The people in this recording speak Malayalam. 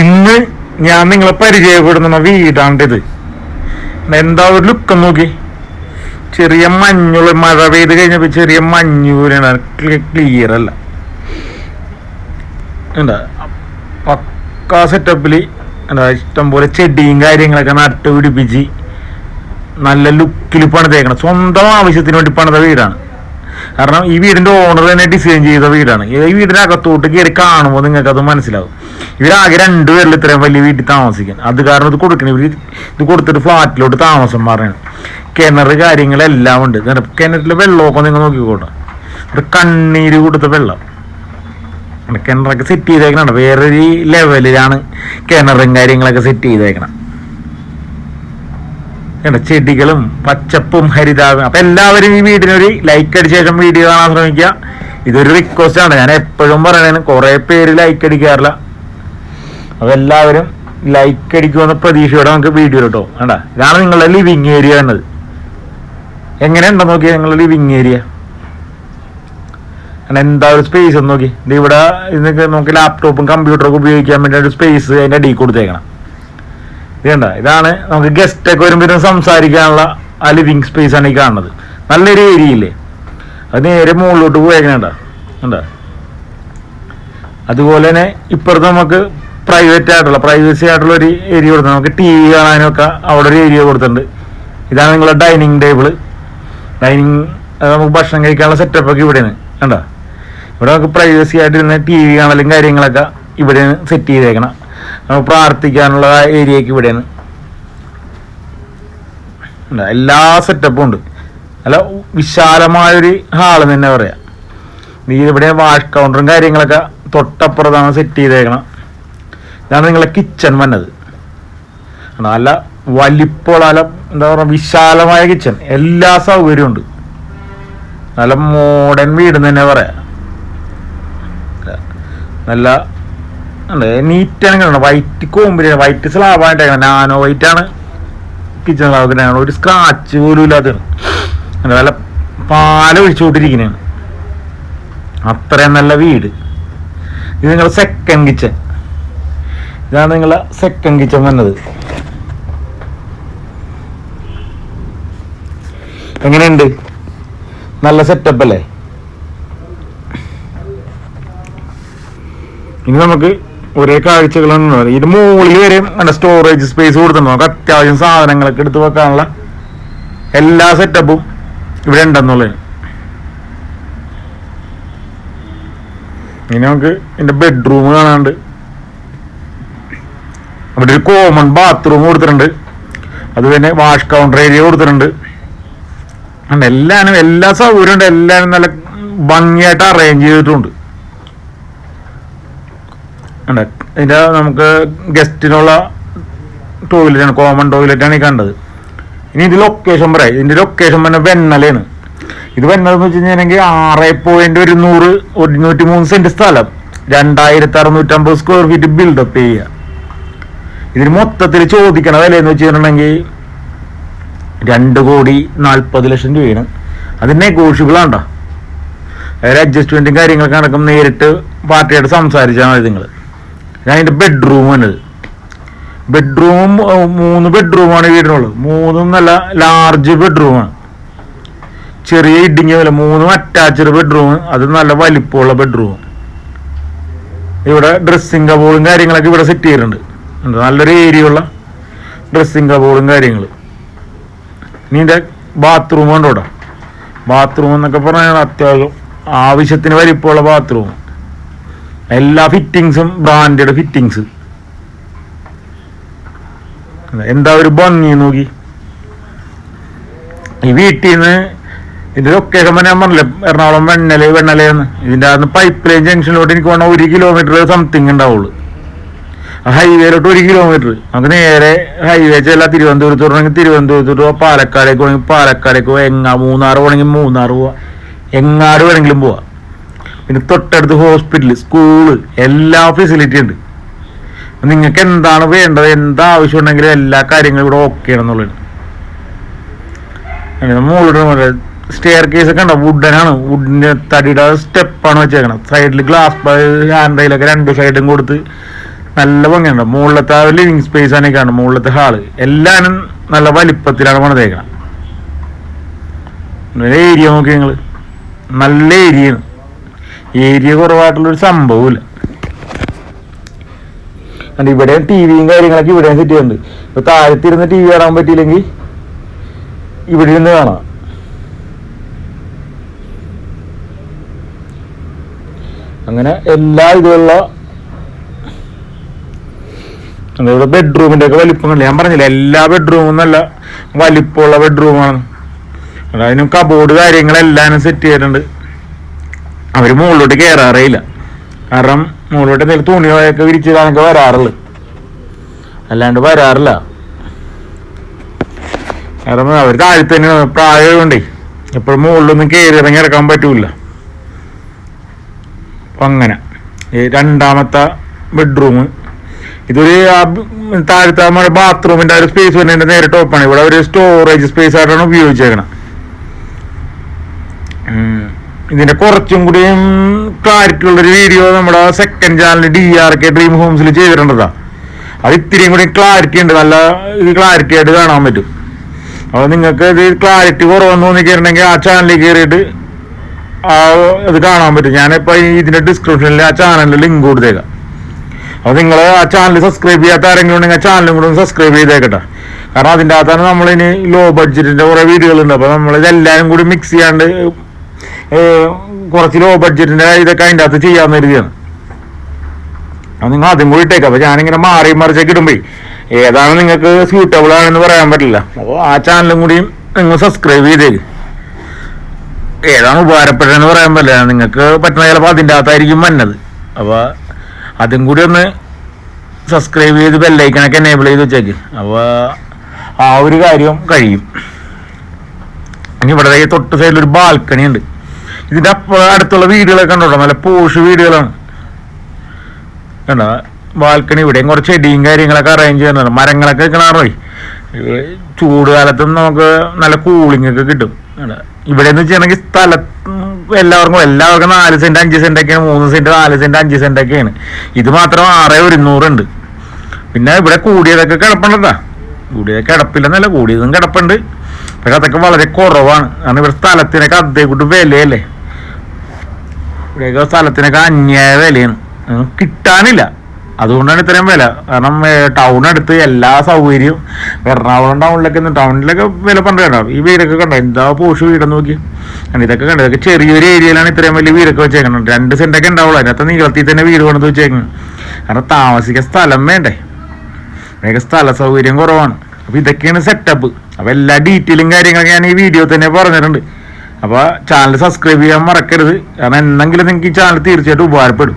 ഇന്ന് ഞാൻ നിങ്ങളെ പരിചയപ്പെടുന്ന വീടാണ്ടിത് എന്താ ഒരു ലുക്ക് നോക്കി. ചെറിയ മഞ്ഞുള്ള മഴ പെയ്ത് കഴിഞ്ഞപ്പോ ചെറിയ മഞ്ഞൂരാണ് ക്ലിയർ അല്ല. എന്താ പക്കാ സെറ്റപ്പിൽ എന്താ ഇഷ്ടംപോലെ ചെടിയും കാര്യങ്ങളൊക്കെ നട്ട് പിടിപ്പിച്ച് നല്ല ലുക്കിൽ പണിതേക്കണം. സ്വന്തം ആവശ്യത്തിന് വേണ്ടി പണിത വീടാണ്. കാരണം ഈ വീടിന്റെ ഓണർ തന്നെ ഡിസൈൻ ചെയ്ത വീടാണ്. ഈ വീടിന്റെ അകത്തോട്ട് കയറി കാണുമ്പോൾ നിങ്ങൾക്ക് അത് മനസ്സിലാവും. ഇവരാകെ രണ്ടുപേരിൽ ഇത്രയും വലിയ വീട്ടിൽ താമസിക്കാൻ. അത് കാരണം ഇത് കൊടുക്കണം ഇവർ ഇത് കൊടുത്തിട്ട് ഫ്ലാറ്റിലോട്ട് താമസം മാറണം. കിണർ കാര്യങ്ങളെല്ലാം ഉണ്ട്. കിണറ്റിലെ വെള്ളമൊക്കെ നിങ്ങൾ നോക്കിക്കോട്ടെ. ഒരു കണ്ണീര് കൊടുത്ത വെള്ളം. കിണറൊക്കെ സെറ്റ് ചെയ്തേക്കണം വേറൊരു ലെവലിലാണ് കിണറും കാര്യങ്ങളൊക്കെ സെറ്റ് ചെയ്തേക്കണം ചെടികളും പച്ചപ്പും ഹരിതാവും അപ്പൊ എല്ലാവരും ഈ വീടിനൊരു ലൈക്ക് അടിച്ച ശേഷം വീഡിയോ കാണാൻ ശ്രമിക്കുക. ഇതൊരു റിക്വസ്റ്റ് ആണ്. ഞാൻ എപ്പോഴും പറയണേന് കുറെ പേര് ലൈക്ക് അടിക്കാറില്ല. അപ്പൊ എല്ലാവരും ലൈക്ക് അടിക്കുമെന്ന പ്രതീക്ഷയോടെ നമുക്ക് വീഡിയോ കേട്ടോ. വേണ്ട ഇതാണ് നിങ്ങളുടെ ലിവിങ് ഏരിയ എന്നത്. എങ്ങനെയുണ്ടോ നോക്കിയാൽ നിങ്ങളുടെ ലിവിങ് ഏരിയ കാരണം എന്താ ഒരു സ്പേസ് ഒന്ന് നോക്കി ഇത് ഇവിടെ ഇതൊക്കെ നമുക്ക് ലാപ്ടോപ്പും കമ്പ്യൂട്ടറൊക്കെ ഉപയോഗിക്കാൻ വേണ്ടി ഒരു സ്പേസ് അതിന്റെ അടിയിൽ കൊടുത്തേക്കണം. ഇത് കണ്ട? ഇതാണ് നമുക്ക് ഗസ്റ്റ് ഒക്കെ വരുമ്പോൾ സംസാരിക്കാനുള്ള ആ ലിവിങ് സ്പേസ് ആണ് ഈ കാണുന്നത്. നല്ലൊരു ഏരിയ ഇല്ലേ? അത് നേരെ മുകളിലോട്ട് പോയേക്കണേണ്ട അതുപോലെ തന്നെ ഇപ്പുറത്ത് നമുക്ക് പ്രൈവറ്റ് ആയിട്ടുള്ള പ്രൈവസി ആയിട്ടുള്ള ഒരു ഏരിയ കൊടുത്തു നമുക്ക് ടി വി കാണാനൊക്കെ അവിടെ ഒരു ഏരിയ കൊടുത്തിട്ടുണ്ട്. ഇതാണ് നിങ്ങളുടെ ഡൈനിങ് ടേബിൾ ഡൈനിങ് നമുക്ക് ഭക്ഷണം കഴിക്കാനുള്ള സെറ്റപ്പ് ഒക്കെ ഇവിടെയാണ്. കണ്ടോ? ഇവിടെ നമുക്ക് പ്രൈവസി ആയിട്ടിരുന്ന ടി വി കാണലും കാര്യങ്ങളൊക്കെ ഇവിടെയാണ് സെറ്റ് ചെയ്തേക്കണം. നമുക്ക് പ്രാർത്ഥിക്കാനുള്ള ഏരിയക്ക് ഇവിടെയാണ്. എല്ലാ സെറ്റപ്പും ഉണ്ട്. നല്ല വിശാലമായൊരു ഹാൾ തന്നെ പറയാം. നീ ഇവിടെ വാഷ് കൗണ്ടറും കാര്യങ്ങളൊക്കെ തൊട്ടപ്പുറത്താണ് സെറ്റ് ചെയ്തേക്കണം ഇതാണ് നിങ്ങളെ കിച്ചൺ വന്നത്. നല്ല വലിപ്പമുള്ള എന്താ പറയുക വിശാലമായ കിച്ചൺ എല്ലാ സൗകര്യവും ഉണ്ട്. നല്ല മോഡേൺ വീട് തന്നെ പറയാം. നല്ല നീറ്റാണ് ആണെങ്കിലാണ് വൈറ്റ് കോമ്പിന് വൈറ്റ് സ്ലാബായിട്ടാണ് നാനോ വൈറ്റ് ആണ്. കിച്ചൺ സ്ലാബിനാണ് ഒരു സ്ക്രാച്ച് പോലും ഇല്ലാത്തതാണ് നല്ല പാൽ ഒഴിച്ചുകൊണ്ടിരിക്കുന്നതാണ്. അത്രയും നല്ല വീട്. ഇത് നിങ്ങളുടെ സെക്കൻഡ് കിച്ചൺ ഇതാണ് നിങ്ങളെ സെക്കൻഡ് കിച്ചൺ വന്നത്. എങ്ങനെയുണ്ട്? നല്ല സെറ്റപ്പ് അല്ലേ? ഇനി നമുക്ക് ഒരേ കാഴ്ചകളാണ് ഇത് മുകളിൽ വരെ നല്ല സ്റ്റോറേജ് സ്പേസ് കൊടുത്തിട്ടുണ്ട്. നമുക്ക് അത്യാവശ്യം സാധനങ്ങളൊക്കെ എടുത്ത് വെക്കാനുള്ള എല്ലാ സെറ്റപ്പും ഇവിടെ ഉണ്ടെന്നുള്ളത് ഇനി നമുക്ക് ഇതിന്റെ ബെഡ്റൂം കാണാണ്ട് അവിടെ ഒരു കോമൺ ബാത്റൂം കൊടുത്തിട്ടുണ്ട്. അത് തന്നെ വാഷ് കൗണ്ടർ ഏരിയ കൊടുത്തിട്ടുണ്ട്. എല്ലാനും എല്ലാ സൗകര്യവും ഉണ്ട് എല്ലാനും നല്ല ഭംഗിയായിട്ട് അറേഞ്ച് ചെയ്തിട്ടുണ്ട്. അതിന്റെ നമുക്ക് ഗസ്റ്റിനുള്ള ടോയ്ലറ്റാണ് കോമൺ ടോയ്ലറ്റാണ് ഈ കണ്ടത്. ഇനി ഇത് ലൊക്കേഷൻ പറയാം. ഇതിന്റെ ലൊക്കേഷൻ പറഞ്ഞാൽ വെണ്ണലയാണ്. ഇത് വെണ്ണലെന്ന് വെച്ച് കഴിഞ്ഞിട്ടുണ്ടെങ്കിൽ ആറ് പോയിന്റ് ഒരുന്നൂറ് ഒരുന്നൂറ്റി മൂന്ന് സെന്റ് സ്ഥലം. രണ്ടായിരത്തി അറുന്നൂറ്റമ്പത് സ്ക്വയർ ഫീറ്റ് ബിൽഡപ്പ് ചെയ്യുക. ഇതിന് മൊത്തത്തിൽ ചോദിക്കണ വില എന്ന് വെച്ചിട്ടുണ്ടെങ്കിൽ രണ്ട് കോടി നാൽപ്പത് ലക്ഷം രൂപയാണ്. അത് നെഗോഷ്യബിൾ ആണ്ടോ അതായത് അഡ്ജസ്റ്റ്മെന്റും കാര്യങ്ങളൊക്കെ നടക്കും. നേരിട്ട് പാർട്ടിയായിട്ട് സംസാരിച്ചാൽ മതി നിങ്ങൾ ഞാൻ അതിന്റെ ബെഡ്റൂം വന്നത് ബെഡ്റൂം മൂന്ന് ബെഡ്റൂമാണ് വീടിനുള്ളത്. മൂന്നും നല്ല ലാർജ് ബെഡ്റൂമാണ് ചെറിയ ഇടിങ്ങി പോലെ മൂന്നും അറ്റാച്ച്ഡ് ബെഡ്റൂം അത് നല്ല വലിപ്പമുള്ള ബെഡ്റൂം ഇവിടെ ഡ്രസ്സിങ് കബോളും കാര്യങ്ങളൊക്കെ ഇവിടെ സെറ്റ് ചെയ്തിട്ടുണ്ട്. നല്ലൊരു ഏരിയ ഉള്ള ഡ്രസ്സിങ് കബോർഡും കാര്യങ്ങൾ ഇനി ഇതിന്റെ ബാത്റൂം ഉണ്ടോടാ ബാത്റൂം എന്നൊക്കെ പറഞ്ഞാൽ അത്യാവശ്യം ആവശ്യത്തിന് വലിപ്പമുള്ള ബാത്റൂം എല്ലാ ഫിറ്റിങ്സും ബ്രാൻഡഡ് ഫിറ്റിങ്സ് എന്താ ഒരു ഭംഗി നോക്കി. ഈ വീട്ടിൽ നിന്ന് ഇതിന്റെ ലൊക്കേഷൻ ഞാൻ പറഞ്ഞില്ലേ എറണാകുളം വെണ്ണൽ വെണ്ണലയെന്ന് ഇതിന്റെ അകത്ത് പൈപ്പ് ലൈൻ ജംഗ്ഷനിലോട്ട് എനിക്ക് വേണം ഒരു കിലോമീറ്റർ സംതിങ് ഉണ്ടാവുള്ളൂ. ഹൈവേയിലോട്ട് ഒരു കിലോമീറ്റർ നമുക്ക് നേരെ ഹൈവേ ചെല്ല തിരുവനന്തപുരത്ത് തുടങ്ങി തിരുവനന്തപുരത്ത് പാലക്കാടേക്ക് പോകണമെങ്കിൽ പാലക്കാടേക്ക് പോവാം. എങ്ങാ മൂന്നാർ പോകണമെങ്കിൽ മൂന്നാർ പോവാ. എങ്ങാട് വേണമെങ്കിലും പോവാം. പിന്നെ തൊട്ടടുത്ത് ഹോസ്പിറ്റൽ സ്കൂൾ എല്ലാ ഫെസിലിറ്റി ഉണ്ട്. നിങ്ങൾക്ക് എന്താണ് വേണ്ടത് എന്താ ആവശ്യം ഉണ്ടെങ്കിലും എല്ലാ കാര്യങ്ങളും ഇവിടെ ഓക്കെ ആണെന്നുള്ളത്. മുകളിലോട്ട് സ്റ്റെയർ കേസ് ഒക്കെ ഉണ്ടോ? വുഡനാണ് വുഡിന്റെ തടിയുടെ സ്റ്റെപ്പാണ് വെച്ചേക്കണം സൈഡിൽ ഗ്ലാസ് ഹാൻഡ് റെയിലൊക്കെ രണ്ട് സൈഡും കൊടുത്ത് നല്ല ഭംഗിയുണ്ട്. മുകളിലത്തെ ആ ലിവിങ് സ്പേസ് ആണ് കാണും മുകളിലത്തെ ഹാൾ എല്ലാനും നല്ല വലിപ്പത്തിലാണ് പണിതേക്കണം. ഏരിയ നോക്കി നിങ്ങൾ നല്ല ഏരിയ ഏരിയ കുറവായിട്ടുള്ളൊരു സംഭവമില്ല കണ്ട് ഇവിടെ ടി വിയും കാര്യങ്ങളൊക്കെ ഇവിടെ സെറ്റ് ചെയ്യുന്നുണ്ട്. ഇപ്പൊ താഴത്തിരുന്ന് ടി വി കാണാൻ പറ്റിയില്ലെങ്കിൽ ഇവിടെ ഇരുന്ന് കാണാം. അങ്ങനെ എല്ലാ എന്താ ഇവിടെ ബെഡ്റൂമിന്റെ ഒക്കെ വലിപ്പം? ഞാൻ പറഞ്ഞില്ല എല്ലാ ബെഡ്റൂമും നല്ല വലിപ്പമുള്ള ബെഡ്റൂമാണ് അതിനും കബോർഡ് കാര്യങ്ങളെല്ലാം സെറ്റ് ചെയ്തിട്ടുണ്ട്. അവർ മുകളിലോട്ട് കയറാറേയില്ല കാരണം മുകളിലോട്ട് എന്തെങ്കിലും തുണിയൊക്കെ വിരിച്ചിടാനൊക്കെ വരാറുള്ളു. അല്ലാണ്ട് വരാറില്ല. കാരണം അവർ താഴത്ത് തന്നെ പ്രായമുണ്ടേ എപ്പോഴും മുകളിലൊന്നും കയറി ഇറങ്ങി ഇറക്കാൻ പറ്റൂല. അപ്പൊ അങ്ങനെ. രണ്ടാമത്തെ ബെഡ്റൂം ഇതൊരു താഴത്തെ നമ്മുടെ ബാത്റൂമിന്റെ ഒരു സ്പേസ് വരുന്നതിന്റെ നേരെ ടോപ്പാണ് ഇവിടെ ഒരു സ്റ്റോറേജ് സ്പേസ് ആയിട്ടാണ് ഉപയോഗിച്ചേക്കണം. ഇതിന്റെ കുറച്ചും കൂടിയും ക്ലാരിറ്റി ഉള്ളൊരു വീഡിയോ നമ്മുടെ second channel D R K dream ഹോംസിൽ ചെയ്തിട്ടുണ്ടതാ. അത് ഇത്തിരിയും കൂടി ക്ലാരിറ്റി ഉണ്ട്. നല്ല ക്ലാരിറ്റി ആയിട്ട് കാണാൻ പറ്റും. അപ്പോൾ നിങ്ങൾക്ക് ഇത് ക്ലാരിറ്റി കുറവെന്ന് തോന്നിക്കഴിഞ്ഞിട്ടുണ്ടെങ്കിൽ ആ ചാനലിൽ കയറിയിട്ട് ഇത് കാണാൻ പറ്റും. ഞാനിപ്പോൾ ഈ ഇതിന്റെ ഡിസ്ക്രിപ്ഷനിൽ ആ ചാനലിൽ ലിങ്ക് കൊടുത്തേക്കാം. അപ്പോൾ നിങ്ങൾ ആ ചാനൽ സബ്സ്ക്രൈബ് ചെയ്യാത്ത ആരെങ്കിലും ഉണ്ടെങ്കിൽ ആ ചാനലും കൂടെ ഒന്ന് സബ്സ്ക്രൈബ് ചെയ്തേക്കട്ടെ. കാരണം അതിന്റെ അകത്താണ് നമ്മളിനി ലോ ബഡ്ജറ്റിന്റെ കുറേ വീഡിയോകളുണ്ട്. അപ്പോൾ നമ്മൾ ഇതെല്ലാവരും കൂടി മിക്സ് ചെയ്യാണ്ട് കുറച്ച് ലോ ബഡ്ജറ്റിന്റെ ഇതൊക്കെ അതിന്റെ അകത്ത് ചെയ്യാൻ കരുതിയാണ്. അപ്പം നിങ്ങൾ അതും കൂടി ഇട്ടേക്കാം. അപ്പോൾ ഞാനിങ്ങനെ മാറി മറിച്ചൊക്കെ ഇടുമ്പോ ഏതാണ് നിങ്ങൾക്ക് സ്യൂട്ടബിൾ ആണെന്ന് പറയാൻ പറ്റില്ല. അപ്പോൾ ആ ചാനലും കൂടിയും നിങ്ങൾ സബ്സ്ക്രൈബ് ചെയ്തേക്കും. ഏതാണ് ഉപകാരപ്പെട്ടതെന്ന് പറയാൻ പറ്റില്ല. നിങ്ങൾക്ക് പറ്റുന്ന ചിലപ്പോൾ അതിന്റെ അകത്തായിരിക്കും വന്നത്. അപ്പോൾ അതും കൂടി ഒന്ന് സബ്സ്ക്രൈബ് ചെയ്ത് ബെല്ലൈക്കണൊക്കെ എനേബിൾ ചെയ്ത് വെച്ചേക്ക്. അപ്പോൾ ആ ഒരു കാര്യം കഴിയും. ഇനി ഇവിടെ തൊട്ട് സൈഡിൽ ഒരു ബാൽക്കണി ഉണ്ട്. ഇതിന്റെ അപ്പ അടുത്തുള്ള വീടുകളൊക്കെ ഉണ്ടോ നല്ല പോഷ് വീടുകളാണ്. കണ്ടോ? ബാൽക്കണി ഇവിടെയും കുറച്ച് ചെടിയും കാര്യങ്ങളൊക്കെ അറേഞ്ച് ചെയ്യുന്നുണ്ട്. മരങ്ങളൊക്കെ വെക്കണാറോ ചൂട് കാലത്തും നമുക്ക് നല്ല കൂളിംഗ് ഒക്കെ കിട്ടും? ഇവിടെ എന്ന് വെച്ചിട്ടുണ്ടെങ്കിൽ സ്ഥല എല്ലാവർക്കും എല്ലാവർക്കും നാല് സെന്റ് അഞ്ച് സെന്റ് ഒക്കെയാണ് മൂന്ന് സെന്റ് നാല് സെന്റ് അഞ്ച് സെന്റ് ഒക്കെയാണ് ഇത് മാത്രം ആറ് ഒരുന്നൂറുണ്ട് പിന്നെ ഇവിടെ കൂടിയതൊക്കെ കിടപ്പുണ്ടതാ കൂടിയത് കിടപ്പില്ലെന്നല്ല കൂടിയതും കിടപ്പുണ്ട്. പക്ഷെ അതൊക്കെ വളരെ കുറവാണ്. കാരണം ഇവിടെ സ്ഥലത്തിനൊക്കെ അതേക്കൂട്ട് വിലയല്ലേ? ഇവിടെയൊക്കെ സ്ഥലത്തിനൊക്കെ അന്യായ വിലയാണ്. കിട്ടാനില്ല. അതുകൊണ്ടാണ് ഇത്രയും വില. കാരണം ടൗൺ അടുത്ത് എല്ലാ സൗകര്യവും എറണാകുളം ടൗണിലൊക്കെ ടൗണിലൊക്കെ വില പണ്ട് കണ്ടാവും ഈ വീടൊക്കെ കണ്ടോ? എന്താ പോഷ് വീടെന്ന് നോക്കി ഇതൊക്കെ കണ്ടു? ഇതൊക്കെ ചെറിയൊരു ഏരിയയിലാണ് ഇത്രയും വലിയ വീടൊക്കെ വെച്ചേക്കുന്നത് രണ്ട് സെന്റൊക്കെ ഉണ്ടാവുള്ളൂ. അതിനകത്ത് നീളത്തിൽ തന്നെ വീട് കൊണ്ടു വെച്ചേക്കുന്നത് കാരണം താമസിക്കാൻ സ്ഥലം വേണ്ടേ? ഇവിടെയൊക്കെ സ്ഥല സൗകര്യം കുറവാണ്. അപ്പൊ ഇതൊക്കെയാണ് സെറ്റപ്പ് അപ്പൊ എല്ലാ ഡീറ്റെയിലും കാര്യങ്ങളൊക്കെ ഞാൻ ഈ വീഡിയോ തന്നെ പറഞ്ഞിട്ടുണ്ട്. അപ്പൊ ചാനൽ സബ്സ്ക്രൈബ് ചെയ്യാൻ മറക്കരുത്. കാരണം എന്തെങ്കിലും നിങ്ങൾക്ക് ഈ ചാനൽ തീർച്ചയായിട്ടും ഉപകാരപ്പെടും.